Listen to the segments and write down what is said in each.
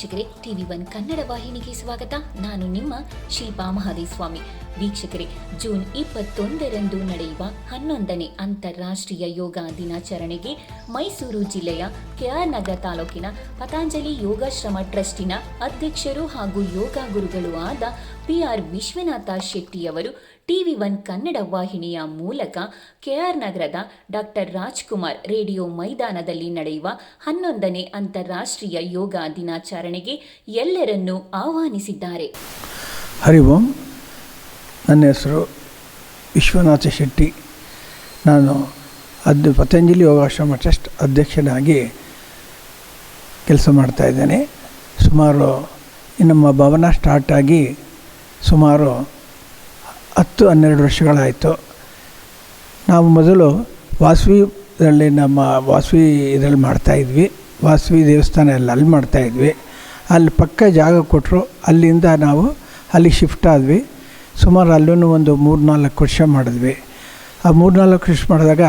ವೀಕ್ಷಕರೇ, TV one Kannada ವಾಹಿನಿಗೆ ಸ್ವಾಗತ. ನಾನು ನಿಮ್ಮ ಶಿಲ್ಪಾ ಮಹದೇಸ್ವಾಮಿ. ವೀಕ್ಷಕರೇ, ಜೂನ್ ಇಪ್ಪತ್ತೊಂದರಂದು ನಡೆಯುವ ಹನ್ನೊಂದನೇ ಅಂತಾರಾಷ್ಟ್ರೀಯ ಯೋಗ ದಿನಾಚರಣೆಗೆ ಮೈಸೂರು ಜಿಲ್ಲೆಯ ಕೆಆರ್ ನಗರ ತಾಲೂಕಿನ ಪತಾಂಜಲಿ ಯೋಗಾಶ್ರಮ ಟ್ರಸ್ಟಿನ ಅಧ್ಯಕ್ಷರು ಹಾಗೂ ಯೋಗ ಗುರುಗಳು ಆದ ಪಿ ಆರ್ ವಿಶ್ವನಾಥ ಶೆಟ್ಟಿಯವರು ಟಿವಿ ಒನ್ ಕನ್ನಡ ವಾಹಿನಿಯ ಮೂಲಕ ಕೆಆರ್ ನಗರದ ಡಾಕ್ಟರ್ ರಾಜ್ಕುಮಾರ್ ರೇಡಿಯೋ ಮೈದಾನದಲ್ಲಿ ನಡೆಯುವ ಹನ್ನೊಂದನೇ ಅಂತಾರಾಷ್ಟ್ರೀಯ ಯೋಗ ದಿನಾಚರಣೆಗೆ ಎಲ್ಲರನ್ನೂ ಆಹ್ವಾನಿಸಿದ್ದಾರೆ. ಹರಿ ಓಂ. ನನ್ನ ಹೆಸರು ವಿಶ್ವನಾಥ ಶೆಟ್ಟಿ. ನಾನು ಅದು ಪತಂಜಲಿ ಯೋಗಾಶ್ರಮ ಟ್ರಸ್ಟ್ ಅಧ್ಯಕ್ಷನಾಗಿ ಕೆಲಸ ಮಾಡ್ತಾಯಿದ್ದೇನೆ ಸುಮಾರು ನಮ್ಮ ಭವನ ಸ್ಟಾರ್ಟಾಗಿ ಸುಮಾರು ಹತ್ತು ಹನ್ನೆರಡು ವರ್ಷಗಳಾಯಿತು. ನಾವು ಮೊದಲು ವಾಸವಿದಲ್ಲಿ ನಮ್ಮ ವಾಸವಿ ಇದರಲ್ಲಿ ಮಾಡ್ತಾಯಿದ್ವಿ ವಾಸವಿ ದೇವಸ್ಥಾನ ಎಲ್ಲ ಅಲ್ಲಿ ಮಾಡ್ತಾಯಿದ್ವಿ ಅಲ್ಲಿ ಪಕ್ಕ ಜಾಗ ಕೊಟ್ಟರು ಅಲ್ಲಿಂದ ನಾವು ಅಲ್ಲಿ ಶಿಫ್ಟ್ ಆದ್ವಿ. ಸುಮಾರು ಅಲ್ಲೂ ಒಂದು ಮೂರು ನಾಲ್ಕು ವರ್ಷ ಮಾಡಿದ್ವಿ. ಆ ಮೂರು ನಾಲ್ಕು ವರ್ಷ ಮಾಡಿದಾಗ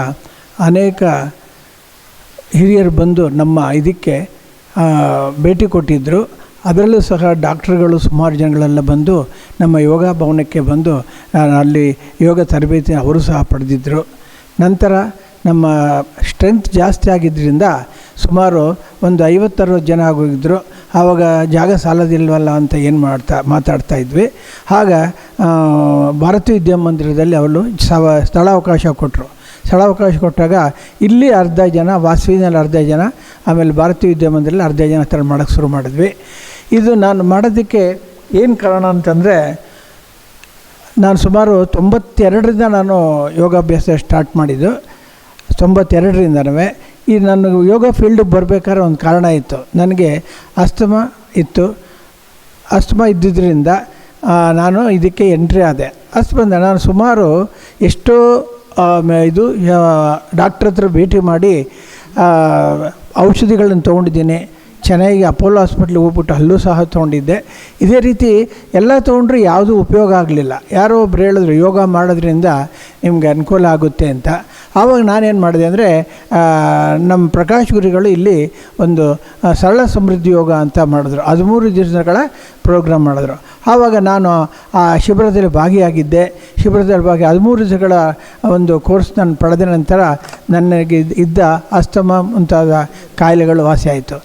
ಅನೇಕ ಹಿರಿಯರು ಬಂದು ನಮ್ಮ ಇದಕ್ಕೆ ಭೇಟಿ ಕೊಟ್ಟಿದ್ದರು ಅದರಲ್ಲೂ ಸಹ ಡಾಕ್ಟ್ರುಗಳು ಸುಮಾರು ಜನಗಳೆಲ್ಲ ಬಂದು ನಮ್ಮ ಯೋಗ ಭವನಕ್ಕೆ ಬಂದು ಅಲ್ಲಿ ಯೋಗ ತರಬೇತಿ ಅವರು ಸಹ ಪಡೆದಿದ್ದರು ನಂತರ ನಮ್ಮ ಸ್ಟ್ರೆಂತ್ ಜಾಸ್ತಿ ಆಗಿದ್ದರಿಂದ ಸುಮಾರು ಒಂದು ಐವತ್ತರವತ್ತು ಜನ ಆಗೋಗಿದ್ದರು ಆವಾಗ ಜಾಗ ಸಾಲದಿಲ್ವಲ್ಲ ಅಂತ ಏನು ಮಾಡ್ತಾ, ಮಾತಾಡ್ತಾ ಇದ್ವಿ. ಆಗ ಭಾರತೀಯ ವಿದ್ಯಾಮಂದಿರದಲ್ಲಿ ಅವರು ಸವ ಸ್ಥಳಾವಕಾಶ ಕೊಟ್ಟರು ಸ್ಥಳಾವಕಾಶ ಕೊಟ್ಟಾಗ ಇಲ್ಲಿ ಅರ್ಧ ಜನ, ವಾಸವಿನಲ್ಲಿ ಅರ್ಧ ಜನ, ಆಮೇಲೆ ಭಾರತೀಯ ಉದ್ಯಮದಲ್ಲಿ ಅರ್ಧ ಜನ ಥರ ಮಾಡೋಕ್ಕೆ ಶುರು ಮಾಡಿದ್ವಿ. ಇದು ನಾನು ಮಾಡೋದಕ್ಕೆ ಏನು ಕಾರಣ ಅಂತಂದರೆ, ನಾನು ಸುಮಾರು ತೊಂಬತ್ತೆರಡರಿಂದ ನಾನು ಯೋಗಾಭ್ಯಾಸ ಸ್ಟಾರ್ಟ್ ಮಾಡಿದ್ದು. ತೊಂಬತ್ತೆರಡರಿಂದನೂ ಈ ನಾನು ಯೋಗ ಫೀಲ್ಡಿಗೆ ಬರಬೇಕಾದ್ರೆ ಒಂದು ಕಾರಣ ಇತ್ತು. ನನಗೆ ಅಸ್ತಮ ಇತ್ತು. ಅಸ್ತಮ ಇದ್ದಿದ್ದರಿಂದ ನಾನು ಇದಕ್ಕೆ ಎಂಟ್ರಿ ಆದೆ. ಅಸ್ತಮದಿಂದ ನಾನು ಸುಮಾರು ಎಷ್ಟೋ ಇದು ಡಾಕ್ಟ್ರ್ ಹತ್ರ ಭೇಟಿ ಮಾಡಿ ಔಷಧಿಗಳನ್ನು ತೊಗೊಂಡಿದ್ದೀನಿ. ಚೆನ್ನಾಗಿ ಅಪೋಲೋ ಹಾಸ್ಪಿಟ್ಲಿಗೆ ಹೋಗ್ಬಿಟ್ಟು ಅಲ್ಲೂ ಸಹ ತೊಗೊಂಡಿದ್ದೆ. ಇದೇ ರೀತಿ ಎಲ್ಲ ತೊಗೊಂಡ್ರೆ ಯಾವುದೂ ಉಪಯೋಗ ಆಗಲಿಲ್ಲ. ಯಾರೋ ಒಬ್ರು ಹೇಳಿದ್ರು, ಯೋಗ ಮಾಡೋದ್ರಿಂದ ನಿಮಗೆ ಅನುಕೂಲ ಆಗುತ್ತೆ ಅಂತ. ಆವಾಗ ನಾನೇನು ಮಾಡಿದೆ ಅಂದರೆ ನಮ್ಮ ಪ್ರಕಾಶ್ ಗುರುಗಳು ಇಲ್ಲಿ ಒಂದು ಸರಳ ಸಮೃದ್ಧಿ ಯೋಗ ಅಂತ ಮಾಡಿದ್ರು. ಹದಿಮೂರು ದಿವಸಗಳ ಪ್ರೋಗ್ರಾಮ್ ಮಾಡಿದ್ರು. ಆವಾಗ ನಾನು ಆ ಶಿಬಿರದಲ್ಲಿ ಭಾಗಿಯಾಗಿದ್ದೆ. ಶಿಬಿರದಲ್ಲಿ ಭಾಗಿ ಹದಿಮೂರು ದಿವಸಗಳ ಒಂದು ಕೋರ್ಸ್ ನಾನು ಪಡೆದ ನಂತರ ನನಗೆ ಇದ್ದ ಅಸ್ತಮ ಮುಂತಾದ ಕಾಯಿಲೆಗಳು ವಾಸಿಯಾಯಿತು.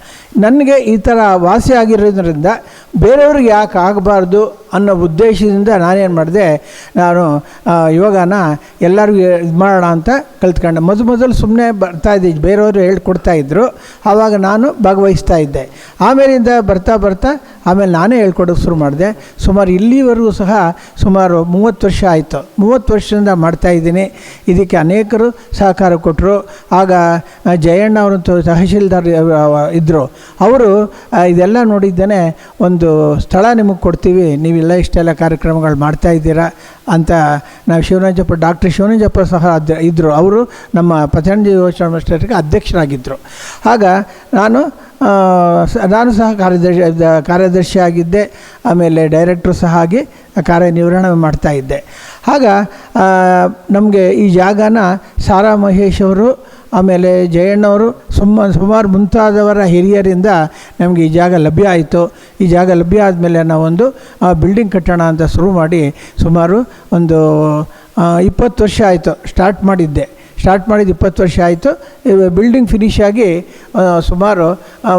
ನನಗೆ ಈ ಥರ ವಾಸಿ ಆಗಿರೋದ್ರಿಂದ ಬೇರೆಯವ್ರಿಗೆ ಯಾಕೆ ಆಗಬಾರ್ದು ಅನ್ನೋ ಉದ್ದೇಶದಿಂದ ನಾನೇನು ಮಾಡಿದೆ, ನಾನು ಯೋಗನ ಎಲ್ಲರಿಗೂ ಇದು ಮಾಡೋಣ ಅಂತ ಕಲ್ತ್ಕೊಂಡೆ. ಮೊದಲು ಮೊದಲು ಸುಮ್ಮನೆ ಬರ್ತಾ ಇದ್ದೆ, ಬೇರೆಯವರು ಹೇಳ್ಕೊಡ್ತಾಯಿದ್ರು ಆವಾಗ ನಾನು ಭಾಗವಹಿಸ್ತಾ ಇದ್ದೆ. ಆಮೇಲಿಂದ ಬರ್ತಾ ಬರ್ತಾ ಆಮೇಲೆ ನಾನೇ ಹೇಳ್ಕೊಡೋಕೆ ಶುರು ಮಾಡಿದೆ. ಸುಮಾರು ಇಲ್ಲಿವರೆಗೂ ಸಹ ಸುಮಾರು ಮೂವತ್ತು ವರ್ಷ ಆಯಿತು. ಮೂವತ್ತು ವರ್ಷದಿಂದ ಮಾಡ್ತಾ ಇದ್ದೀನಿ. ಇದಕ್ಕೆ ಅನೇಕರು ಸಹಕಾರ ಕೊಟ್ಟರು ಆಗ ಜಯಣ್ಣ ಅವರಂತೂ ತಹಶೀಲ್ದಾರ್ ಇದ್ದರು ಅವರು ಇದೆಲ್ಲ ನೋಡಿದ್ದೇನೆ ಒಂದು ಸ್ಥಳ ನಿಮಗೆ ಕೊಡ್ತೀವಿ. ನೀವೆಲ್ಲ ಇಷ್ಟೆಲ್ಲ ಕಾರ್ಯಕ್ರಮಗಳು ಮಾಡ್ತಾ ಇದ್ದೀರಾ. ಅಂತ ನಾವು ಶಿವರಾಜಪ್ಪ, ಡಾಕ್ಟರ್ ಶಿವರಾಜಪ್ಪ ಸಹ ಅಧ್ಯ ಇದ್ದರು ಅವರು ನಮ್ಮ ಪತಂಜಲಿ ಯೋಚನಾ ಅಧ್ಯಕ್ಷರಾಗಿದ್ದರು ಆಗ ನಾನು ನಾನು ಸಹ ಕಾರ್ಯದರ್ಶಿ ಕಾರ್ಯದರ್ಶಿ ಆಗಿದ್ದೆ ಆಮೇಲೆ ಡೈರೆಕ್ಟ್ರು ಸಹ ಆಗಿ ಕಾರ್ಯನಿರ್ವಹಣೆ ಮಾಡ್ತಾ ಇದ್ದೆ. ಆಗ ನಮಗೆ ಈ ಜಾಗನ ಸಾರಾ ಮಹೇಶ್ ಅವರು ಆಮೇಲೆ ಜಯಣ್ಣವರು ಸುಮ್ಮ ಸುಮಾರು ಮುಂತಾದವರ ಹಿರಿಯರಿಂದ ನಮಗೆ ಈ ಜಾಗ ಲಭ್ಯ ಆಯಿತು. ಈ ಜಾಗ ಲಭ್ಯ ಆದಮೇಲೆ ನಾವೊಂದು ಬಿಲ್ಡಿಂಗ್ ಕಟ್ಟೋಣ ಅಂತ ಶುರು ಮಾಡಿ ಸುಮಾರು ಒಂದು ಆ, ಇಪ್ಪತ್ತು ವರ್ಷ ಆಯಿತು ಸ್ಟಾರ್ಟ್ ಮಾಡಿದ್ದೆ. ಸ್ಟಾರ್ಟ್ ಮಾಡಿದ ಇಪ್ಪತ್ತು ವರ್ಷ ಆಯಿತು. ಬಿಲ್ಡಿಂಗ್ ಫಿನಿಷ್ ಆಗಿ ಸುಮಾರು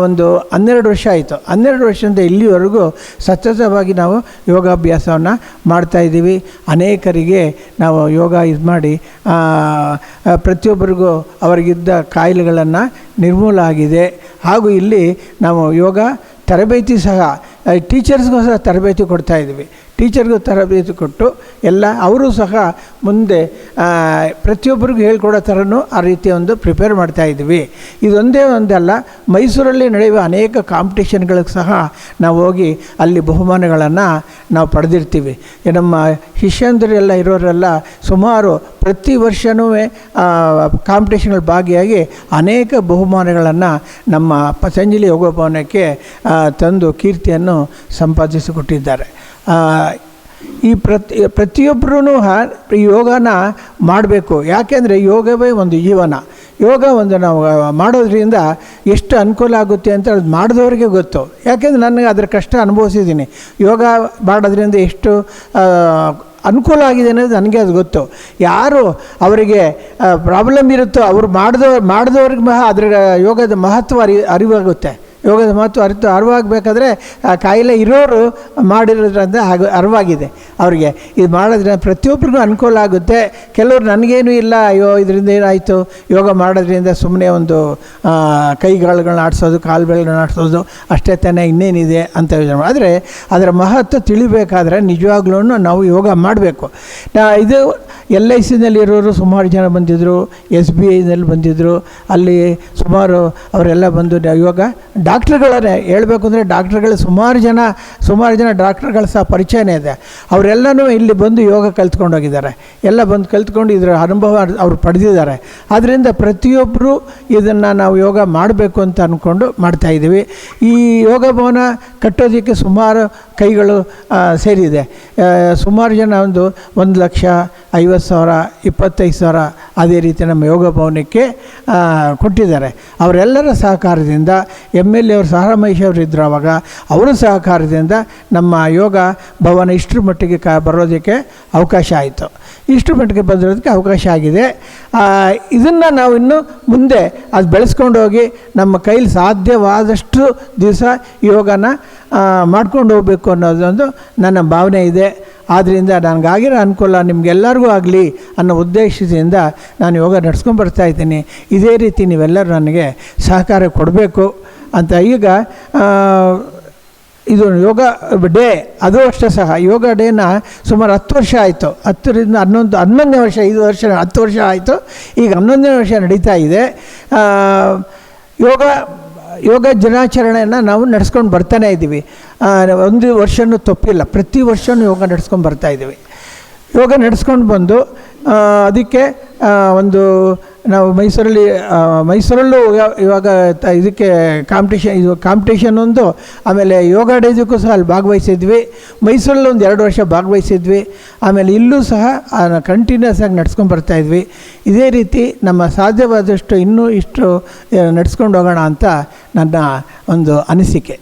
ಒಂದು ಹನ್ನೆರಡು ವರ್ಷ ಆಯಿತು. ಹನ್ನೆರಡು ವರ್ಷದಿಂದ ಇಲ್ಲಿವರೆಗೂ ಸತತವಾಗಿ ನಾವು ಯೋಗಾಭ್ಯಾಸವನ್ನು ಮಾಡ್ತಾಯಿದ್ದೀವಿ ಅನೇಕರಿಗೆ ನಾವು ಯೋಗ ಇದು ಮಾಡಿ ಪ್ರತಿಯೊಬ್ಬರಿಗೂ ಅವರಿಗಿದ್ದ ಕಾಯಿಲೆಗಳನ್ನು ನಿರ್ಮೂಲ ಆಗಿದೆ. ಹಾಗೂ ಇಲ್ಲಿ ನಾವು ಯೋಗ ತರಬೇತಿ ಸಹ ಟೀಚರ್ಸ್ಗೂ ಸಹ ತರಬೇತಿ ಕೊಡ್ತಾ ಇದ್ದೀವಿ. ಟೀಚರ್ಗೂ ತರಬೇತಿ ಕೊಟ್ಟು ಎಲ್ಲ ಅವರು ಸಹ ಮುಂದೆ ಪ್ರತಿಯೊಬ್ಬರಿಗೂ ಹೇಳ್ಕೊಡೋ ಥರನೂ ಆ ರೀತಿಯ ಒಂದು ಪ್ರಿಪೇರ್ ಮಾಡ್ತಾ ಇದ್ದೀವಿ ಇದೊಂದೇ ಒಂದಲ್ಲ, ಮೈಸೂರಲ್ಲಿ ನಡೆಯುವ ಅನೇಕ ಕಾಂಪಿಟೇಷನ್ಗಳಿಗೆ ಸಹ ನಾವು ಹೋಗಿ ಅಲ್ಲಿ ಬಹುಮಾನಗಳನ್ನು ನಾವು ಪಡೆದಿರ್ತೀವಿ. ನಮ್ಮ ಶಿಷ್ಯಂದರೆಲ್ಲ ಇರೋರೆಲ್ಲ ಸುಮಾರು ಪ್ರತಿ ವರ್ಷವೂ ಕಾಂಪಿಟೇಷನ್ಗಳು ಭಾಗಿಯಾಗಿ ಅನೇಕ ಬಹುಮಾನಗಳನ್ನು ನಮ್ಮ ಪತಂಜಲಿ ಯೋಗ ಭವನಕ್ಕೆ ತಂದು ಕೀರ್ತಿಯನ್ನು ಸಂಪಾದಿಸಿಕೊಟ್ಟಿದ್ದಾರೆ. ಈ ಪ್ರತಿ ಪ್ರತಿಯೊಬ್ಬರೂ ಯೋಗನ ಮಾಡಬೇಕು. ಯಾಕೆಂದರೆ ಯೋಗವೇ ಒಂದು ಜೀವನ. ಯೋಗ ಒಂದು ನಾವು ಮಾಡೋದ್ರಿಂದ ಎಷ್ಟು ಅನುಕೂಲ ಆಗುತ್ತೆ ಅಂತ ಅದು ಮಾಡಿದವ್ರಿಗೆ ಗೊತ್ತು. ಯಾಕೆಂದರೆ ನನಗೆ ಅದರ ಕಷ್ಟ ಅನುಭವಿಸಿದ್ದೀನಿ. ಯೋಗ ಮಾಡೋದ್ರಿಂದ ಎಷ್ಟು ಅನುಕೂಲ ಆಗಿದೆ ಅನ್ನೋದು ನನಗೆ ಅದು ಗೊತ್ತು. ಯಾರು ಅವರಿಗೆ ಪ್ರಾಬ್ಲಮ್ ಇರುತ್ತೋ ಅವರು ಮಾಡಿದವ್ರು ಮಾಡಿದವ್ರಿಗೆ ಮಹ ಅದರ ಯೋಗದ ಮಹತ್ವ ಅರಿ, ಅರಿವಾಗುತ್ತೆ. ಯೋಗದ ಮಹತ್ವ ಅರಿತು ಅರಿವಾಗಬೇಕಾದ್ರೆ, ಆ ಕಾಯಿಲೆ ಇರೋರು ಮಾಡಿರೋದ್ರಿಂದ ಆಗ ಅರಿವಾಗಿದೆ. ಅವರಿಗೆ ಇದು ಮಾಡೋದ್ರಿಂದ ಪ್ರತಿಯೊಬ್ಬರಿಗೂ ಅನುಕೂಲ ಆಗುತ್ತೆ. ಕೆಲವರು ನನಗೇನು ಇಲ್ಲ, ಅಯ್ಯೋ, ಇದರಿಂದ ಏನಾಯಿತು? ಯೋಗ ಮಾಡೋದ್ರಿಂದ ಸುಮ್ಮನೆ ಒಂದು ಕೈಗಾಳುಗಳನ್ನ ಆಡಿಸೋದು ಕಾಲುಗಳನ್ನ ಆಡಿಸೋದು, ಅಷ್ಟೇ ತಾನೇ ಇನ್ನೇನಿದೆ ಅಂತ ಯೋಚನೆ ಆದರೆ ಅದರ ಮಹತ್ವ ತಿಳಿಬೇಕಾದ್ರೆ ನಿಜವಾಗ್ಲೂ ನಾವು ಯೋಗ ಮಾಡಬೇಕು. ನಾ ಇದು ಎಲ್ ಐ ಸಿನಲ್ಲಿರೋರು ಸುಮಾರು ಜನ ಬಂದಿದ್ದರು ಎಸ್ ಬಿ ಐನಲ್ಲಿ ಬಂದಿದ್ದರು ಅಲ್ಲಿ ಸುಮಾರು ಅವರೆಲ್ಲ ಬಂದು ಯೋಗ ಯೋಗ ಡಾಕ್ಟ್ರುಗಳನ್ನೇ ಹೇಳಬೇಕು ಅಂದರೆ ಡಾಕ್ಟ್ರುಗಳು ಸುಮಾರು ಜನ ಸುಮಾರು ಜನ ಡಾಕ್ಟ್ರುಗಳ ಸಹ ಪರಿಚಯನೇ ಇದೆ. ಅವರೆಲ್ಲನೂ ಇಲ್ಲಿ ಬಂದು ಯೋಗ ಕಲ್ತ್ಕೊಂಡು ಹೋಗಿದ್ದಾರೆ ಎಲ್ಲ ಬಂದು ಕಲ್ತ್ಕೊಂಡು ಇದರ ಅನುಭವ ಅವರು ಪಡೆದಿದ್ದಾರೆ. ಆದ್ದರಿಂದ ಪ್ರತಿಯೊಬ್ಬರು ಇದನ್ನು ನಾವು ಯೋಗ ಮಾಡಬೇಕು ಅಂತ ಅಂದ್ಕೊಂಡು ಮಾಡ್ತಾಯಿದ್ದೀವಿ ಈ ಯೋಗ ಭವನ ಕಟ್ಟೋದಕ್ಕೆ ಸುಮಾರು ಕೈಗಳು ಸೇರಿದೆ. ಸುಮಾರು ಜನ ಒಂದು ಒಂದು ಲಕ್ಷ ಐವತ್ತು ಸಾವಿರ, ಇಪ್ಪತ್ತೈದು ಸಾವಿರ ಅದೇ ರೀತಿ ನಮ್ಮ ಯೋಗ ಭವನಕ್ಕೆ ಕೊಟ್ಟಿದ್ದಾರೆ. ಅವರೆಲ್ಲರ ಸಹಕಾರದಿಂದ ಎಂ ಎಲ್ ಎ ಅವರು ಸಹರಮೇಶ್ ಅವರು ಇದ್ದರು ಆವಾಗ ಅವರ ಸಹಕಾರದಿಂದ ನಮ್ಮ ಯೋಗ ಭವನ ಇಷ್ಟರ ಮಟ್ಟಿಗೆ ಕ, ಬರೋದಕ್ಕೆ ಅವಕಾಶ ಆಯಿತು. ಇಷ್ಟು ಮಟ್ಟಿಗೆ ಬಂದಿರೋದಕ್ಕೆ ಅವಕಾಶ ಆಗಿದೆ. ಇದನ್ನು ನಾವು ಇನ್ನೂ ಮುಂದೆ ಅದು ಬೆಳೆಸ್ಕೊಂಡು ಹೋಗಿ ನಮ್ಮ ಕೈಲಿ ಸಾಧ್ಯವಾದಷ್ಟು ದಿವಸ ಯೋಗನ ಮಾಡ್ಕೊಂಡು ಹೋಗಬೇಕು ಅನ್ನೋದೊಂದು ನನ್ನ ಭಾವನೆ ಇದೆ. ಆದ್ದರಿಂದ ನನಗಾಗಿರೋ ಅನುಕೂಲ ನಿಮಗೆಲ್ಲರಿಗೂ ಆಗಲಿ ಅನ್ನೋ ಉದ್ದೇಶದಿಂದ ನಾನು ಯೋಗ ನಡ್ಸ್ಕೊಂಡು ಬರ್ತಾ ಇದ್ದೀನಿ. ಇದೇ ರೀತಿ ನೀವೆಲ್ಲರೂ ನನಗೆ ಸಹಕಾರ ಕೊಡಬೇಕು ಅಂತ ಈಗ ಇದು ಯೋಗ ಡೇ, ಅದು ಅಷ್ಟೇ ಸಹ. ಯೋಗ ಡೇನ ಸುಮಾರು ಹತ್ತು ವರ್ಷ ಆಯಿತು. ಹತ್ತರಿಂದ ಹನ್ನೊಂದು, ಹನ್ನೊಂದನೇ ವರ್ಷ, ಐದು ವರ್ಷ, ಹತ್ತು ವರ್ಷ ಆಯಿತು. ಈಗ ಹನ್ನೊಂದನೇ ವರ್ಷ ನಡೀತಾ ಇದೆ. ಯೋಗ ಯೋಗ ದಿನಾಚರಣೆಯನ್ನು ನಾವು ನಡೆಸ್ಕೊಂಡು ಬರ್ತಾನೆ ಇದ್ದೀವಿ. ಒಂದು ವರ್ಷವೂ ತಪ್ಪಿಲ್ಲ. ಪ್ರತಿ ವರ್ಷವೂ ಯೋಗ ನಡೆಸ್ಕೊಂಡು ಬರ್ತಾ ಇದ್ದೀವಿ. ಯೋಗ ನಡೆಸ್ಕೊಂಡು ಬಂದು ಅದಕ್ಕೆ ಒಂದು, ನಾವು ಮೈಸೂರಲ್ಲಿ ಮೈಸೂರಲ್ಲೂ ಇವಾಗ ಇದಕ್ಕೆ ಕಾಂಪಿಟೇಷನ್ ಇದು ಕಾಂಪಿಟೇಷನ್ ಒಂದು, ಆಮೇಲೆ ಯೋಗ ಡೇಸಕ್ಕೂ ಸಹ ಅಲ್ಲಿ ಭಾಗವಹಿಸಿದ್ವಿ. ಮೈಸೂರಲ್ಲಿ ಒಂದು ಎರಡು ವರ್ಷ ಭಾಗವಹಿಸಿದ್ವಿ. ಆಮೇಲೆ ಇಲ್ಲೂ ಸಹ ಕಂಟಿನ್ಯೂಸ್ ಆಗಿ ನಡ್ಸ್ಕೊಂಡು ಬರ್ತಾಯಿದ್ವಿ ಇದೇ ರೀತಿ ನಮ್ಮ ಸಾಧ್ಯವಾದಷ್ಟು ಇನ್ನೂ ಇಷ್ಟು ನಡ್ಸ್ಕೊಂಡು ಹೋಗೋಣ ಅಂತ ನನ್ನ ಒಂದು ಅನಿಸಿಕೆ.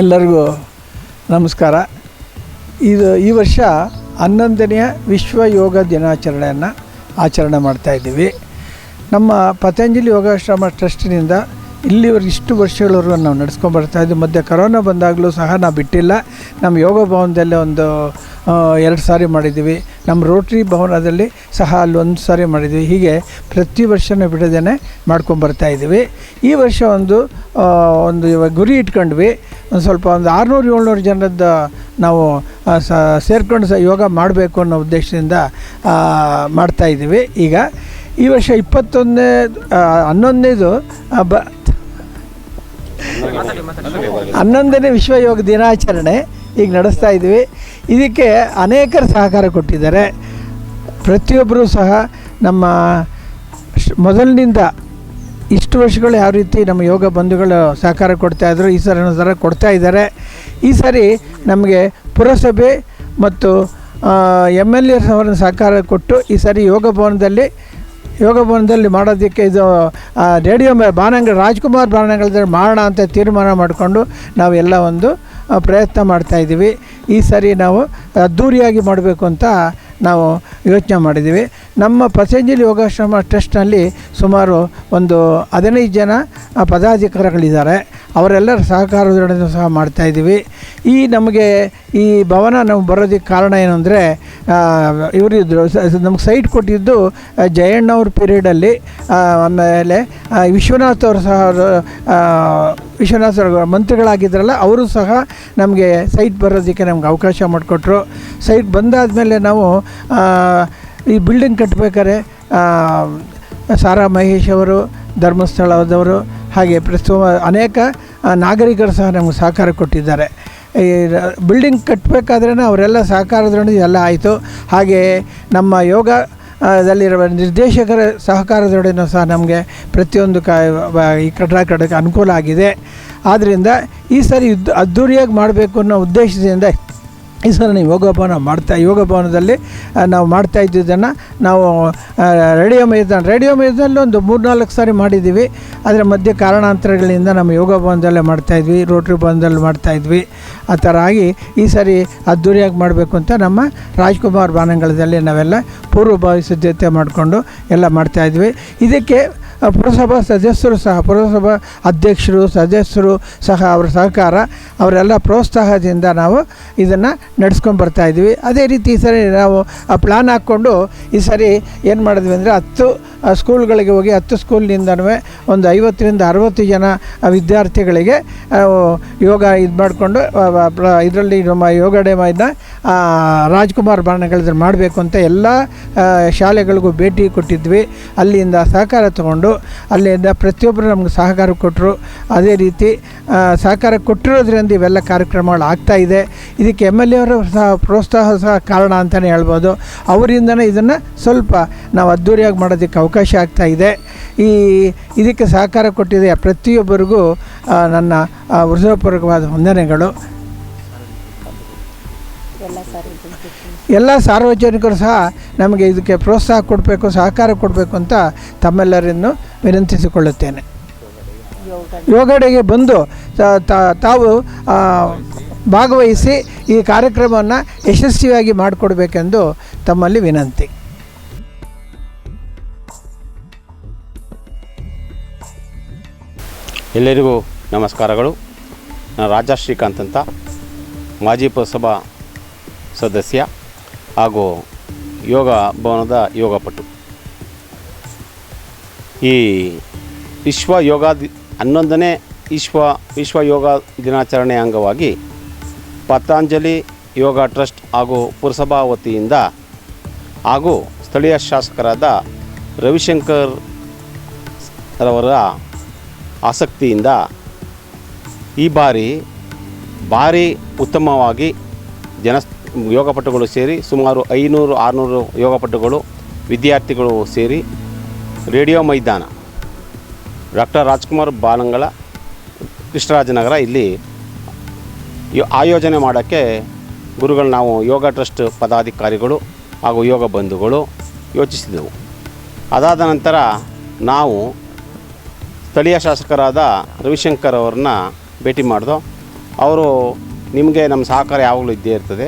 ಎಲ್ಲರಿಗೂ ನಮಸ್ಕಾರ. ಇದು ಈ ವರ್ಷ ಹನ್ನೊಂದನೆಯ ವಿಶ್ವ ಯೋಗ ದಿನಾಚರಣೆಯನ್ನು ಆಚರಣೆ ಮಾಡ್ತಾಯಿದ್ದೀವಿ ನಮ್ಮ ಪತಂಜಲಿ ಯೋಗಾಶ್ರಮ ಟ್ರಸ್ಟಿನಿಂದ ಇಲ್ಲಿವರೆಗೆ ಇಷ್ಟು ವರ್ಷಗಳವರೆಗೂ ನಾವು ನಡೆಸ್ಕೊಂಡು ಬರ್ತಾಯಿದ್ವಿ ಮಧ್ಯೆ ಕರೋನಾ ಬಂದಾಗಲೂ ಸಹ ನಾವು ಬಿಟ್ಟಿಲ್ಲ. ನಮ್ಮ ಯೋಗ ಭವನದಲ್ಲೇ ಒಂದು ಎರಡು ಸಾರಿ ಮಾಡಿದ್ದೀವಿ. ನಮ್ಮ ರೋಟ್ರಿ ಭವನದಲ್ಲಿ ಸಹ ಅಲ್ಲಿ ಒಂದು ಸಾರಿ ಮಾಡಿದ್ವಿ ಹೀಗೆ ಪ್ರತಿ ವರ್ಷವೂ ಬಿಡದೇನೆ ಮಾಡ್ಕೊಂಡು ಬರ್ತಾ ಇದ್ದೀವಿ. ಈ ವರ್ಷ ಒಂದು ಒಂದು ಗುರಿ ಇಟ್ಕೊಂಡ್ವಿ. ಒಂದು ಸ್ವಲ್ಪ ಒಂದು ಆರುನೂರು, ಏಳ್ನೂರು ಜನರದ್ದು ನಾವು ಸೇರ್ಕೊಂಡು ಸಹ ಯೋಗ ಮಾಡಬೇಕು ಅನ್ನೋ ಉದ್ದೇಶದಿಂದ ಮಾಡ್ತಾಯಿದ್ದೀವಿ ಈಗ ಈ ವರ್ಷ ಇಪ್ಪತ್ತೊಂದನೇ ಹನ್ನೊಂದನೇದು ಬ, ಹನ್ನೊಂದನೇ ವಿಶ್ವ ಯೋಗ ದಿನಾಚರಣೆ ಈಗ ನಡೆಸ್ತಾ ಇದ್ದೀವಿ. ಇದಕ್ಕೆ ಅನೇಕರು ಸಹಕಾರ ಕೊಟ್ಟಿದ್ದಾರೆ. ಪ್ರತಿಯೊಬ್ಬರೂ ಸಹ ನಮ್ಮ ಮೊದಲಿನಿಂದ ಇಷ್ಟು ವರ್ಷಗಳು ಯಾವ ರೀತಿ ನಮ್ಮ ಯೋಗ ಬಂಧುಗಳು ಸಹಕಾರ ಕೊಡ್ತಾಯಿದ್ರು ಈ ಸರಿ ಸರ ಕೊಡ್ತಾ ಇದ್ದಾರೆ. ಈ ಸಾರಿ ನಮಗೆ ಪುರಸಭೆ ಮತ್ತು ಎಂ ಎಲ್ ಅವರ ಸಹಕಾರ ಕೊಟ್ಟು ಈ ಸಾರಿ ಯೋಗ ಭವನದಲ್ಲಿ ಯೋಗ ಭವನದಲ್ಲಿ ಮಾಡೋದಕ್ಕೆ ಇದು ರೇಡಿಯೋ ಬಾನಂಗಳ ರಾಜ್ಕುಮಾರ್ ಬಾನಂಗಳದಲ್ಲಿ ಮಾಡೋಣ ಅಂತ ತೀರ್ಮಾನ ಮಾಡಿಕೊಂಡು ನಾವೆಲ್ಲ ಒಂದು ಪ್ರಯತ್ನ ಮಾಡ್ತಾಯಿದ್ದೀವಿ ಈ ಸಾರಿ ನಾವು ಅದ್ಧೂರಿಯಾಗಿ ಮಾಡಬೇಕು ಅಂತ ನಾವು ಯೋಚನೆ ಮಾಡಿದ್ದೀವಿ. ನಮ್ಮ ಪತಂಜಲಿ ಯೋಗಾಶ್ರಮ ಟ್ರಸ್ಟ್ನಲ್ಲಿ ಸುಮಾರು ಒಂದು ಹದಿನೈದು ಜನ ಪದಾಧಿಕಾರಿಗಳಿದ್ದಾರೆ. ಅವರೆಲ್ಲರ ಸಹಕಾರದೊಡನೆ ಸಹ ಮಾಡ್ತಾಯಿದ್ದೀವಿ ಈ ನಮಗೆ ಈ ಭವನ ನಾವು ಬರೋದಕ್ಕೆ ಕಾರಣ ಏನು ಅಂದರೆ ಇವರಿದ್ದರು ನಮ್ಗೆ ಸೈಟ್ ಕೊಟ್ಟಿದ್ದು ಜಯಣ್ಣವ್ರ ಪೀರಿಯಡಲ್ಲಿ ಆಮೇಲೆ ವಿಶ್ವನಾಥ್ ಅವರು ಸಹ ವಿಶ್ವನಾಥ್ ಅವರು ಮಂತ್ರಿಗಳಾಗಿದ್ರಲ್ಲ, ಅವರು ಸಹ ನಮಗೆ ಸೈಟ್ ಬರೋದಕ್ಕೆ ನಮ್ಗೆ ಅವಕಾಶ ಮಾಡಿಕೊಟ್ರು. ಸೈಟ್ ಬಂದಾದ ಮೇಲೆ ನಾವು ಈ ಬಿಲ್ಡಿಂಗ್ ಕಟ್ಟಬೇಕಾದ್ರೆ ಸಾರಾ ಮಹೇಶ್ ಅವರು, ಧರ್ಮಸ್ಥಳದವರು, ಹಾಗೆ ಪ್ರಸ್ತುತ ಅನೇಕ ನಾಗರಿಕರು ಸಹ ನಮಗೆ ಸಹಕಾರ ಕೊಟ್ಟಿದ್ದಾರೆ. ಈ ಬಿಲ್ಡಿಂಗ್ ಕಟ್ಟಬೇಕಾದ್ರೆ ಅವರೆಲ್ಲ ಸಹಕಾರದೊಂದಿಗೆ ಎಲ್ಲ ಆಯಿತು. ಹಾಗೆ ನಮ್ಮ ಯೋಗ ದಲ್ಲಿರುವ ನಿರ್ದೇಶಕರ ಸಹಕಾರದೊಡನೆ ಸಹ ನಮಗೆ ಪ್ರತಿಯೊಂದು ಕ ಈ ಕಟ್ಟಡ ಅನುಕೂಲ ಆಗಿದೆ. ಆದ್ದರಿಂದ ಈ ಸರಿ ಅದ್ಧೂರಿಯಾಗಿ ಮಾಡಬೇಕು ಅನ್ನೋ ಉದ್ದೇಶದಿಂದ ಈ ನೀವು ಯೋಗ ಭವನ ಮಾಡ್ತಾ, ಯೋಗ ಭವನದಲ್ಲಿ ನಾವು ಮಾಡ್ತಾ ಇದ್ದಿದ್ದನ್ನು ನಾವು ರೇಡಿಯೋ ಮೈದಾನ, ರೇಡಿಯೋ ಮೈದಾನಲ್ಲಿ ಒಂದು ಮೂರ್ನಾಲ್ಕು ಸಾರಿ ಮಾಡಿದ್ದೀವಿ. ಅದರ ಮಧ್ಯೆ ಕಾರಣಾಂತರಗಳಿಂದ ನಮ್ಮ ಯೋಗ ಭವನದಲ್ಲೇ ಮಾಡ್ತಾಯಿದ್ವಿ ರೋಟ್ರಿ ಭವನದಲ್ಲಿ ಮಾಡ್ತಾಯಿದ್ವಿ ಆ ಥರ ಆಗಿ ಈ ಸಾರಿ ಅದ್ದೂರಿಯಾಗಿ ಮಾಡಬೇಕು ಅಂತ ನಮ್ಮ ರಾಜ್ಕುಮಾರ್ ಬಾನಂಗಳದಲ್ಲಿ ನಾವೆಲ್ಲ ಪೂರ್ವಭಾವಿ ಸಿದ್ಧತೆ ಮಾಡಿಕೊಂಡು ಎಲ್ಲ ಮಾಡ್ತಾಯಿದ್ವಿ ಇದಕ್ಕೆ ಪುರಸಭಾ ಸದಸ್ಯರು ಸಹ, ಪುರಸಭಾ ಅಧ್ಯಕ್ಷರು, ಸದಸ್ಯರು ಸಹ ಅವರ ಸಹಕಾರ, ಅವರೆಲ್ಲ ಪ್ರೋತ್ಸಾಹದಿಂದ ನಾವು ಇದನ್ನು ನಡೆಸ್ಕೊಂಡು ಬರ್ತಾ ಇದ್ವಿ. ಅದೇ ರೀತಿ ಈ ಸರಿ ನಾವು ಆ ಪ್ಲ್ಯಾನ್ ಹಾಕ್ಕೊಂಡು ಈ ಸರಿ ಏನು ಮಾಡಿದ್ವಿ ಅಂದರೆ ಹತ್ತು ಸ್ಕೂಲ್ಗಳಿಗೆ ಹೋಗಿ ಹತ್ತು ಸ್ಕೂಲ್ನಿಂದನೂ ಒಂದು ಐವತ್ತರಿಂದ ಅರವತ್ತು ಜನ ವಿದ್ಯಾರ್ಥಿಗಳಿಗೆ ಯೋಗ ಇದು ಮಾಡಿಕೊಂಡು ಇದರಲ್ಲಿ ನಮ್ಮ ಯೋಗ ಡೇ ಇದನ್ನ ರಾಜ್ಕುಮಾರ್ ಬಾಣಗಳಿದ್ರೆ ಮಾಡಬೇಕು ಅಂತ ಎಲ್ಲ ಶಾಲೆಗಳಿಗೂ ಭೇಟಿ ಕೊಟ್ಟಿದ್ವಿ. ಅಲ್ಲಿಂದ ಸಹಕಾರ ತಗೊಂಡು, ಅಲ್ಲಿಂದ ಪ್ರತಿಯೊಬ್ಬರು ನಮ್ಗೆ ಸಹಕಾರ ಕೊಟ್ಟರು ಅದೇ ರೀತಿ ಸಹಕಾರ ಕೊಟ್ಟಿರೋದ್ರಿಂದ ಇವೆಲ್ಲ ಕಾರ್ಯಕ್ರಮಗಳು ಆಗ್ತಾ ಇದೆ. ಇದಕ್ಕೆ ಎಂ ಎಲ್ ಎ ಅವರ ಸಹ ಪ್ರೋತ್ಸಾಹ ಸಹ ಕಾರಣ ಅಂತಲೇ ಹೇಳ್ಬೋದು. ಅವರಿಂದನೇ ಇದನ್ನು ಸ್ವಲ್ಪ ನಾವು ಅದ್ಧೂರಿಯಾಗಿ ಮಾಡೋದಕ್ಕೆ ಅವಕಾಶ ಆಗ್ತಾ ಇದೆ. ಈ ಇದಕ್ಕೆ ಸಹಕಾರ ಕೊಟ್ಟಿದೆ ಪ್ರತಿಯೊಬ್ಬರಿಗೂ ನನ್ನ ಹೃದಯಪೂರ್ವಕವಾದ ವಂದನೆಗಳು. ಎಲ್ಲ ಸಾರ್ವಜನಿಕರು ಸಹ ನಮಗೆ ಇದಕ್ಕೆ ಪ್ರೋತ್ಸಾಹ ಕೊಡಬೇಕು ಸಹಕಾರ ಕೊಡಬೇಕು ಅಂತ ತಮ್ಮೆಲ್ಲರನ್ನು ವಿನಂತಿಸಿಕೊಳ್ಳುತ್ತೇನೆ. ಯೋಗಡೆಗೆ ಬಂದು ತಾವು ಭಾಗವಹಿಸಿ ಈ ಕಾರ್ಯಕ್ರಮವನ್ನು ಯಶಸ್ವಿಯಾಗಿ ಮಾಡಿಕೊಡ್ಬೇಕೆಂದು ತಮ್ಮಲ್ಲಿ ವಿನಂತಿ. ಎಲ್ಲರಿಗೂ ನಮಸ್ಕಾರಗಳು. ನಾನು ರಾಜಾ ಶ್ರೀಕಾಂತ್ ಅಂತ, ಮಾಜಿ ಪುರಸಭಾ ಸದಸ್ಯ ಹಾಗೂ ಯೋಗ ಭವನದ ಯೋಗಪಟು. ಈ ವಿಶ್ವ ಯೋಗ ದಿ ಹನ್ನೊಂದನೇ ವಿಶ್ವ ವಿಶ್ವ ಯೋಗ ದಿನಾಚರಣೆ ಅಂಗವಾಗಿ ಪತಂಜಲಿ ಯೋಗ ಟ್ರಸ್ಟ್ ಹಾಗೂ ಪುರಸಭಾ ವತಿಯಿಂದ ಹಾಗೂ ಸ್ಥಳೀಯ ಶಾಸಕರಾದ ರವಿಶಂಕರ್ ರವರ ಆಸಕ್ತಿಯಿಂದ ಈ ಬಾರಿ ಭಾರಿ ಉತ್ತಮವಾಗಿ ಜನ ಯೋಗಪಟುಗಳು ಸೇರಿ ಸುಮಾರು ಐನೂರು, ಆರುನೂರು ಯೋಗಪಟುಗಳು ವಿದ್ಯಾರ್ಥಿಗಳು ಸೇರಿ ರೇಡಿಯೋ ಮೈದಾನ. ಡಾಕ್ಟರ್ ರಾಜ್ಕುಮಾರ್ ಬಾಲಂಗಳ ಕೃಷ್ಣರಾಜನಗರ ಇಲ್ಲಿ ಆಯೋಜನೆ ಮಾಡೋಕ್ಕೆ ಗುರುಗಳು ನಾವು ಯೋಗ ಟ್ರಸ್ಟ್ ಪದಾಧಿಕಾರಿಗಳು ಹಾಗೂ ಯೋಗ ಬಂಧುಗಳು ಯೋಚಿಸಿದೆವು. ಅದಾದ ನಂತರ ನಾವು ಸ್ಥಳೀಯ ಶಾಸಕರಾದ ರವಿಶಂಕರ್ ಅವ್ರನ್ನ ಭೇಟಿ ಮಾಡಿದೋ, ಅವರು ನಿಮಗೆ ನಮ್ಮ ಸಹಕಾರ ಯಾವಾಗಲೂ ಇದ್ದೇ ಇರ್ತದೆ.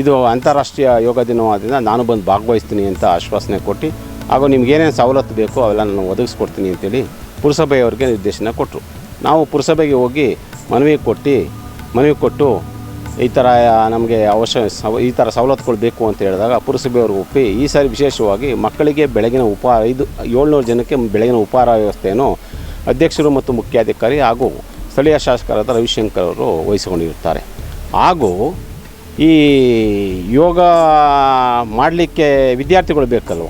ಇದು ಅಂತಾರಾಷ್ಟ್ರೀಯ ಯೋಗ ದಿನವಾದ್ರಿಂದ ನಾನು ಬಂದು ಭಾಗವಹಿಸ್ತೀನಿ ಅಂತ ಆಶ್ವಾಸನೆ ಕೊಟ್ಟು, ಹಾಗೂ ನಿಮ್ಗೇನೇನು ಸವಲತ್ತು ಬೇಕೋ ಅವೆಲ್ಲ ನಾನು ಒದಗಿಸ್ಕೊಡ್ತೀನಿ ಅಂತೇಳಿ ಪುರಸಭೆಯವ್ರಿಗೆ ನಿರ್ದೇಶನ ಕೊಟ್ಟರು ನಾವು ಪುರಸಭೆಗೆ ಹೋಗಿ ಮನವಿ ಕೊಟ್ಟು ಮನವಿ ಕೊಟ್ಟು ಈ ಥರ ನಮಗೆ ಅವಶ್ಯ ಈ ಥರ ಸವಲತ್ತುಗಳು ಬೇಕು ಅಂತ ಹೇಳಿದಾಗ ಪುರಸಭೆಯವರು ಒಪ್ಪಿ, ಈ ಸಾರಿ ವಿಶೇಷವಾಗಿ ಮಕ್ಕಳಿಗೆ ಬೆಳಗಿನ ಉಪಹಾರ ಐದು ಏಳ್ನೂರು ಜನಕ್ಕೆ ಬೆಳಗಿನ ಉಪಹಾರ ವ್ಯವಸ್ಥೆಯನ್ನು ಅಧ್ಯಕ್ಷರು ಮತ್ತು ಮುಖ್ಯಾಧಿಕಾರಿ ಹಾಗೂ ಸ್ಥಳೀಯ ಶಾಸಕರಾದ ರವಿಶಂಕರ್ ಅವರು ವಹಿಸಿಕೊಂಡಿರುತ್ತಾರೆ. ಹಾಗೂ ಈ ಯೋಗ ಮಾಡಲಿಕ್ಕೆ ವಿದ್ಯಾರ್ಥಿಗಳು ಬೇಕಲ್ವ?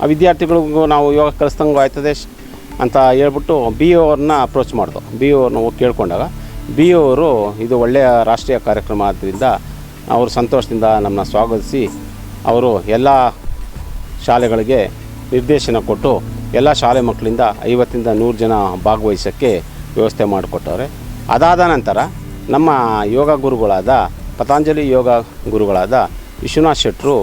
ಆ ವಿದ್ಯಾರ್ಥಿಗಳಿಗೂ ನಾವು ಯೋಗ ಕಲಿಸ್ದಂಗೂ ಆಯ್ತದೆ ಅಂತ ಹೇಳ್ಬಿಟ್ಟು ಬಿ ಒ ಅವ್ರನ್ನ ಅಪ್ರೋಚ್ ಮಾಡ್ದು. ಬಿ ಒ ಅವ್ರನ್ನ ಕೇಳ್ಕೊಂಡಾಗ ಬಿ ಅವರು ಇದು ಒಳ್ಳೆಯ ರಾಷ್ಟ್ರೀಯ ಕಾರ್ಯಕ್ರಮ ಆದ್ದರಿಂದ ಅವರು ಸಂತೋಷದಿಂದ ನಮ್ಮನ್ನು ಸ್ವಾಗತಿಸಿ ಅವರು ಎಲ್ಲ ಶಾಲೆಗಳಿಗೆ ನಿರ್ದೇಶನ ಕೊಟ್ಟು ಎಲ್ಲ ಶಾಲೆ ಮಕ್ಕಳಿಂದ ಐವತ್ತಿಂದ ನೂರು ಜನ ಭಾಗವಹಿಸೋಕ್ಕೆ ವ್ಯವಸ್ಥೆ ಮಾಡಿಕೊಟ್ಟವ್ರೆ. ಅದಾದ ನಂತರ ನಮ್ಮ ಯೋಗ ಗುರುಗಳಾದ ಪತಂಜಲಿ ಯೋಗ ಗುರುಗಳಾದ ವಿಶ್ವನಾಥ್ ಶೆಟ್ಟರು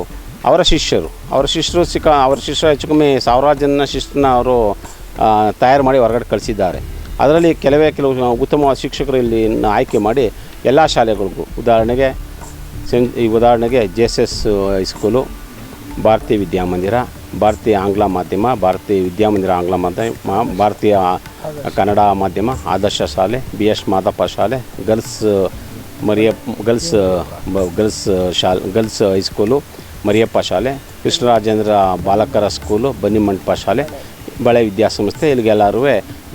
ಅವರ ಶಿಷ್ಯರು ಅವರ ಶಿಷ್ಯರು ಸಿಕ್ಕ ಅವರ ಶಿಷ್ಯರು ಹೆಚ್ಚು ಕಮ್ಮಿ ಸಾವಿರಾರು ಜನ ಶಿಷ್ಯನ ಅವರು ತಯಾರು ಮಾಡಿ ಹೊರಗಡೆ ಕಳಿಸಿದ್ದಾರೆ. ಅದರಲ್ಲಿ ಕೆಲವೇ ಕೆಲವು ಉತ್ತಮ ಶಿಕ್ಷಕರು ಇಲ್ಲಿ ಆಯ್ಕೆ ಮಾಡಿ ಎಲ್ಲ ಶಾಲೆಗಳಿಗೂ. ಉದಾಹರಣೆಗೆ ಸೆನ್, ಈ ಉದಾಹರಣೆಗೆ ಜೆ ಎಸ್ ಎಸ್ ಹೈಸ್ಕೂಲು ಭಾರತೀಯ ವಿದ್ಯಾಮಂದಿರ ಭಾರತೀಯ ಆಂಗ್ಲ ಮಾಧ್ಯಮ, ಭಾರತೀಯ ವಿದ್ಯಾಮಂದಿರ ಆಂಗ್ಲ ಮಾಧ್ಯಮ, ಭಾರತೀಯ ಕನ್ನಡ ಮಾಧ್ಯಮ, ಆದರ್ಶ ಶಾಲೆ, ಬಿ ಎಸ್ ಮಾದಪ್ಪ ಶಾಲೆ, ಗರ್ಲ್ಸ್ ಮರಿಯಪ್ಪ, ಗರ್ಲ್ಸ್ ಗರ್ಲ್ಸ್ ಶಾಲೆ, ಗರ್ಲ್ಸ್ ಹೈಸ್ಕೂಲು ಮರಿಯಪ್ಪ ಶಾಲೆ, ಕೃಷ್ಣರಾಜೇಂದ್ರ ಬಾಲಕರ ಸ್ಕೂಲು ಬನ್ನಿಮಂಟಪ ಶಾಲೆ ಬಳೆ ವಿದ್ಯಾಸಂಸ್ಥೆ ಇಲ್ಲಿಗೆಲ್ಲರೂ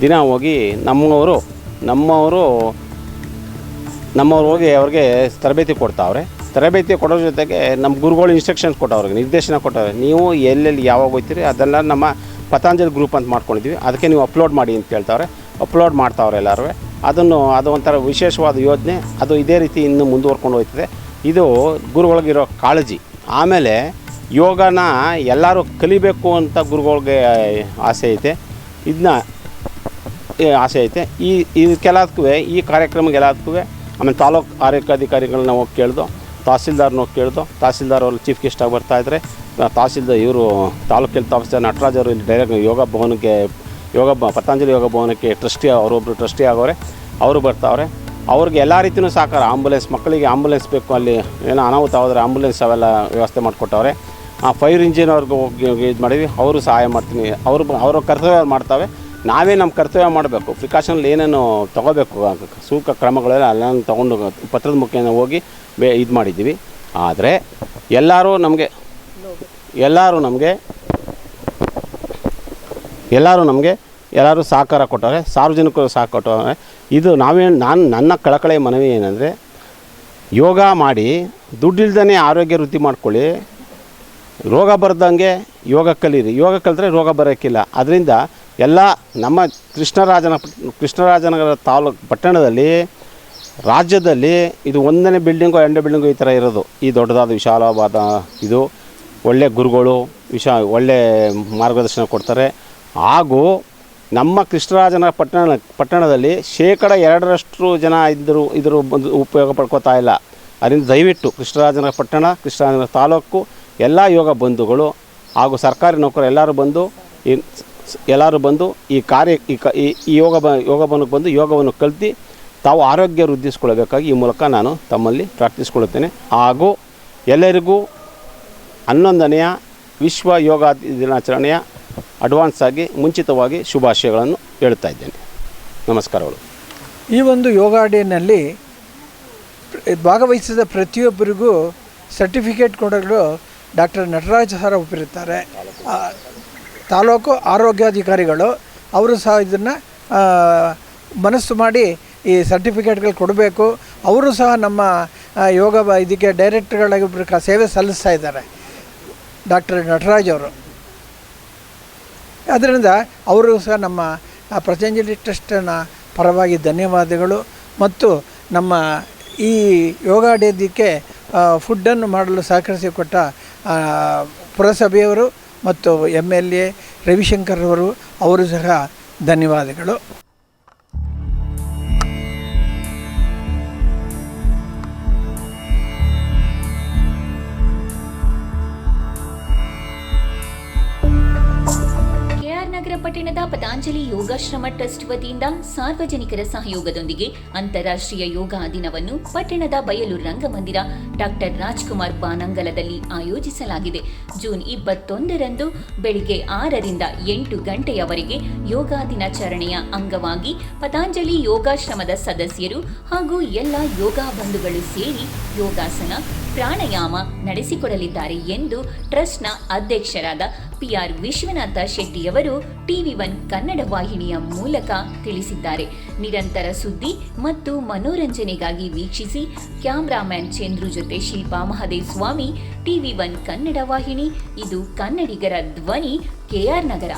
ದಿನ ಹೋಗಿ ನಮ್ಮವರು ನಮ್ಮವರು, ನಮ್ಮವ್ರು ಹೋಗಿ ಅವ್ರಿಗೆ ತರಬೇತಿ ಕೊಡ್ತಾವ್ರೆ. ತರಬೇತಿ ಕೊಡೋ ಜೊತೆಗೆ ನಮ್ಮ ಗುರುಗಳು ಇನ್ಸ್ಟ್ರಕ್ಷನ್ಸ್ ಕೊಟ್ಟವ್ರಿಗೆ, ನಿರ್ದೇಶನ ಕೊಟ್ಟವ್ರೆ. ನೀವು ಎಲ್ಲೆಲ್ಲಿ ಯಾವಾಗ ಹೋಗ್ತೀರಿ ಅದೆಲ್ಲ ನಮ್ಮ ಪತಾಂಜಲಿ ಗ್ರೂಪ್ ಅಂತ ಮಾಡ್ಕೊಂಡಿದ್ವಿ. ಅದಕ್ಕೆ ನೀವು ಅಪ್ಲೋಡ್ ಮಾಡಿ ಅಂತ ಕೇಳ್ತಾವ್ರೆ ಅಪ್ಲೋಡ್ ಮಾಡ್ತಾವ್ರೆ ಎಲ್ಲರೂ ಅದನ್ನು, ಅದು ಒಂಥರ ವಿಶೇಷವಾದ ಯೋಜನೆ. ಅದು ಇದೇ ರೀತಿ ಇನ್ನು ಮುಂದುವರ್ಕೊಂಡು ಹೋಗ್ತದೆ. ಇದು ಗುರುಗಳಿಗಿರೋ ಕಾಳಜಿ. ಆಮೇಲೆ ಯೋಗನ ಎಲ್ಲರೂ ಕಲಿಬೇಕು ಅಂತ ಗುರುಗಳಿಗೆ ಆಸೆ ಐತೆ. ಇದನ್ನ ಆಸೆ ಐತೆ. ಈ ಇದಕ್ಕೆಲ್ಲದಕ್ಕೂ ಈ ಕಾರ್ಯಕ್ರಮಕ್ಕೆಲ್ಲದಕ್ಕೂ ಆಮೇಲೆ ತಾಲೂಕು ಆರೋಗ್ಯಾಧಿಕಾರಿಗಳನ್ನ ಹೋಗಿ ಕೇಳ್ದು, ತಹಸೀಲ್ದಾರ್ನ ಹೋಗಿ ಕೇಳ್ದು, ತಹಸೀಲ್ದಾರ್ ಅವರು ಚೀಫ್ ಗೆಸ್ಟಾಗಿ ಬರ್ತಾಯಿದ್ರೆ ತಹಸೀಲ್ದಾರ್ ಇವರು ತಾಲೂಕು ಹೆಲ್ತ್ ಆಫೀಸರ್ ನಟರಾಜ್ ಇಲ್ಲಿ ಡೈರೆಕ್ಟ್ ಯೋಗ ಭವನಕ್ಕೆ, ಯೋಗ ಪತಂಜಲಿ ಯೋಗ ಭವನಕ್ಕೆ ಟ್ರಸ್ಟಿ ಅವರೊಬ್ಬರು ಟ್ರಸ್ಟಿ ಆಗೋರೆ, ಅವರು ಬರ್ತಾವ್ರೆ. ಅವ್ರಿಗೆ ಎಲ್ಲ ರೀತಿಯೂ ಸಾಕಾರ ಆಂಬುಲೆನ್ಸ್ ಮಕ್ಕಳಿಗೆ ಆಂಬುಲೆನ್ಸ್ ಬೇಕು ಅಲ್ಲಿ, ಏನೋ ಅನಾಹುತ ಹೋದರೆ ಆಂಬುಲೆನ್ಸ್ ಅವೆಲ್ಲ ವ್ಯವಸ್ಥೆ ಮಾಡಿಕೊಟ್ಟವ್ರೆ. ಆ ಫೈರ್ ಇಂಜಿನ್ ಅವ್ರಿಗೆ ಹೋಗಿ ಇದು ಮಾಡಿದ್ವಿ. ಅವರು ಸಹಾಯ ಮಾಡ್ತೀನಿ. ಅವರು ಅವರ ಕರ್ತವ್ಯ ಮಾಡ್ತಾವೆ. ನಾವೇ ನಮ್ಮ ಕರ್ತವ್ಯ ಮಾಡಬೇಕು. ಪ್ರಿಕಾಷನ್ ಏನೇನು ತೊಗೋಬೇಕು ಸೂಕ್ತ ಕ್ರಮಗಳೆಲ್ಲ ಅಲ್ಲೇನು ತೊಗೊಂಡು ಪತ್ರದ ಮುಖೇನ ಹೋಗಿ ಬೇ ಇದು ಮಾಡಿದ್ದೀವಿ. ಆದರೆ ಎಲ್ಲರೂ ನಮಗೆ ಎಲ್ಲರೂ ನಮಗೆ ಎಲ್ಲರೂ ನಮಗೆ ಎಲ್ಲರೂ ಸಹಕಾರ ಕೊಟ್ಟವ್ರೆ. ಸಾರ್ವಜನಿಕರು ಸಹ ಕೊಟ್ಟವ್ರೆ. ಇದು ನಾವೇನು ನಾನು ನನ್ನ ಕಳಕಳೆ ಮನವಿ ಏನಂದರೆ ಯೋಗ ಮಾಡಿ ದುಡ್ಡಿಲ್ದೇ ಆರೋಗ್ಯ ವೃದ್ಧಿ ಮಾಡ್ಕೊಳ್ಳಿ. ರೋಗ ಬರ್ದಂಗೆ ಯೋಗ ಕಲೀರಿ. ಯೋಗ ಕಲಿತ್ರೆ ರೋಗ ಬರೋಕ್ಕಿಲ್ಲ. ಅದರಿಂದ ಎಲ್ಲ ನಮ್ಮ ಕೃಷ್ಣರಾಜನ, ಕೃಷ್ಣರಾಜನಗರ ತಾಲೂಕು ಪಟ್ಟಣದಲ್ಲಿ, ರಾಜ್ಯದಲ್ಲಿ ಇದು ಒಂದನೇ ಬಿಲ್ಡಿಂಗು, ಎರಡನೇ ಬಿಲ್ಡಿಂಗು ಈ ಥರ ಇರೋದು. ಈ ದೊಡ್ಡದಾದ ವಿಶಾಲವಾದ ಇದು. ಒಳ್ಳೆ ಗುರುಗಳು, ವಿಶಾ, ಒಳ್ಳೆ ಮಾರ್ಗದರ್ಶನ ಕೊಡ್ತಾರೆ. ಹಾಗೂ ನಮ್ಮ ಕೃಷ್ಣರಾಜನ ಪಟ್ಟಣ, ಪಟ್ಟಣದಲ್ಲಿ ಶೇಕಡ ಎರಡರಷ್ಟು ಜನ ಇದ್ದರು, ಇದ್ರ ಉಪಯೋಗ ಪಡ್ಕೋತಾ ಇಲ್ಲ. ಅದರಿಂದ ದಯವಿಟ್ಟು ಕೃಷ್ಣರಾಜನ ಪಟ್ಟಣ, ಕೃಷ್ಣರಾಜನ ತಾಲೂಕು ಎಲ್ಲ ಯೋಗ ಬಂಧುಗಳು ಹಾಗೂ ಸರ್ಕಾರಿ ನೌಕರರು ಎಲ್ಲರೂ ಬಂದು ಎಲ್ಲರೂ ಬಂದು ಈ ಕಾರ್ಯ ಈ ಯೋಗ ಬ ಯೋಗ ಬಂದು ಬಂದು ಯೋಗವನ್ನು ಕಲ್ತು ತಾವು ಆರೋಗ್ಯ ವೃದ್ಧಿಸ್ಕೊಳ್ಬೇಕಾಗಿ ಈ ಮೂಲಕ ನಾನು ತಮ್ಮಲ್ಲಿ ಪ್ರಾರ್ಥಿಸ್ಕೊಳ್ಳುತ್ತೇನೆ. ಹಾಗೂ ಎಲ್ಲರಿಗೂ ಹನ್ನೊಂದನೆಯ ವಿಶ್ವ ಯೋಗ ದಿನಾಚರಣೆಯ ಅಡ್ವಾನ್ಸ್ ಆಗಿ ಮುಂಚಿತವಾಗಿ ಶುಭಾಶಯಗಳನ್ನು ಹೇಳ್ತಾ ಇದ್ದೇನೆ. ನಮಸ್ಕಾರಗಳು. ಈ ಒಂದು ಯೋಗ ಡೇನಲ್ಲಿ ಭಾಗವಹಿಸಿದ ಪ್ರತಿಯೊಬ್ಬರಿಗೂ ಸರ್ಟಿಫಿಕೇಟ್ ಕೊಡಲು ಡಾಕ್ಟರ್ ನಟರಾಜ್ ಸರ್ ಒಪ್ಪಿರುತ್ತಾರೆ ತಾಲೂಕು ಆರೋಗ್ಯಾಧಿಕಾರಿಗಳು, ಅವರು ಸಹ ಇದನ್ನು ಮನಸ್ಸು ಮಾಡಿ ಈ ಸರ್ಟಿಫಿಕೇಟ್ಗಳು ಕೊಡಬೇಕು. ಅವರು ಸಹ ನಮ್ಮ ಯೋಗ ಇದಕ್ಕೆ ಡೈರೆಕ್ಟರ್ಗಳಾಗಿ ಸೇವೆ ಸಲ್ಲಿಸ್ತಾ ಇದ್ದಾರೆ. ಡಾಕ್ಟರ್ ನಟರಾಜ್ ಅವರು. ಅದರಿಂದ ಅವರು ಸಹ ನಮ್ಮ ಪತಂಜಲಿ ಟ್ರಸ್ಟನ ಪರವಾಗಿ ಧನ್ಯವಾದಗಳು. ಮತ್ತು ನಮ್ಮ ಈ ಯೋಗ ಡೇದಿಕ್ಕೆ ಫುಡ್ಡನ್ನು ಮಾಡಲು ಸಹಕರಿಸಿಕೊಟ್ಟ ಪುರಸಭೆಯವರು ಮತ್ತು ಎಂ ಎಲ್ ಎ ರವಿಶಂಕರ್ ಅವರು ಅವರು ಸಹ ಧನ್ಯವಾದಗಳು. ಪತಾಂಜಲಿ ಯೋಗಾಶ್ರಮ ಟ್ರಸ್ಟ್ ವತಿಯಿಂದ ಸಾರ್ವಜನಿಕರ ಸಹಯೋಗದೊಂದಿಗೆ ಅಂತಾರಾಷ್ಟ್ರೀಯ ಯೋಗ ದಿನವನ್ನು ಪಟ್ಟಣದ ಬಯಲು ರಂಗಮಂದಿರ ಡಾಕ್ಟರ್ ರಾಜ್ಕುಮಾರ್ ಬಾನಂಗಲದಲ್ಲಿ ಆಯೋಜಿಸಲಾಗಿದೆ. ಜೂನ್ ಇಪ್ಪತ್ತೊಂದರಂದು ಬೆಳಿಗ್ಗೆ ಆರರಿಂದ ಎಂಟು ಗಂಟೆಯವರೆಗೆ ಯೋಗ ದಿನಾಚರಣೆಯ ಅಂಗವಾಗಿ ಪತಂಜಲಿ ಯೋಗಾಶ್ರಮದ ಸದಸ್ಯರು ಹಾಗೂ ಎಲ್ಲ ಯೋಗ ಬಂಧುಗಳು ಸೇರಿ ಯೋಗಾಸನ ಪ್ರಾಣಾಯಾಮ ನಡೆಸಿಕೊಡಲಿದ್ದಾರೆ ಎಂದು ಟ್ರಸ್ಟ್ನ ಅಧ್ಯಕ್ಷರಾದ ಪಿಆರ್ ವಿಶ್ವನಾಥ ಶೆಟ್ಟಿಯವರು ಟಿವಿ ಒನ್ ಕನ್ನಡ ವಾಹಿನಿಯ ಮೂಲಕ ತಿಳಿಸಿದ್ದಾರೆ. ನಿರಂತರ ಸುದ್ದಿ ಮತ್ತು ಮನೋರಂಜನೆಗಾಗಿ ವೀಕ್ಷಿಸಿ ಕ್ಯಾಮ್ರಾಮ್ಯಾನ್ ಚಂದ್ರು ಜೊತೆ ಶಿಲ್ಪಾ ಮಹದೇವ್ ಸ್ವಾಮಿ ಟಿವಿ ಒನ್ ಕನ್ನಡ ವಾಹಿನಿ, ಇದು ಕನ್ನಡಿಗರ ಧ್ವನಿ ಕೆಆರ್ ನಗರ.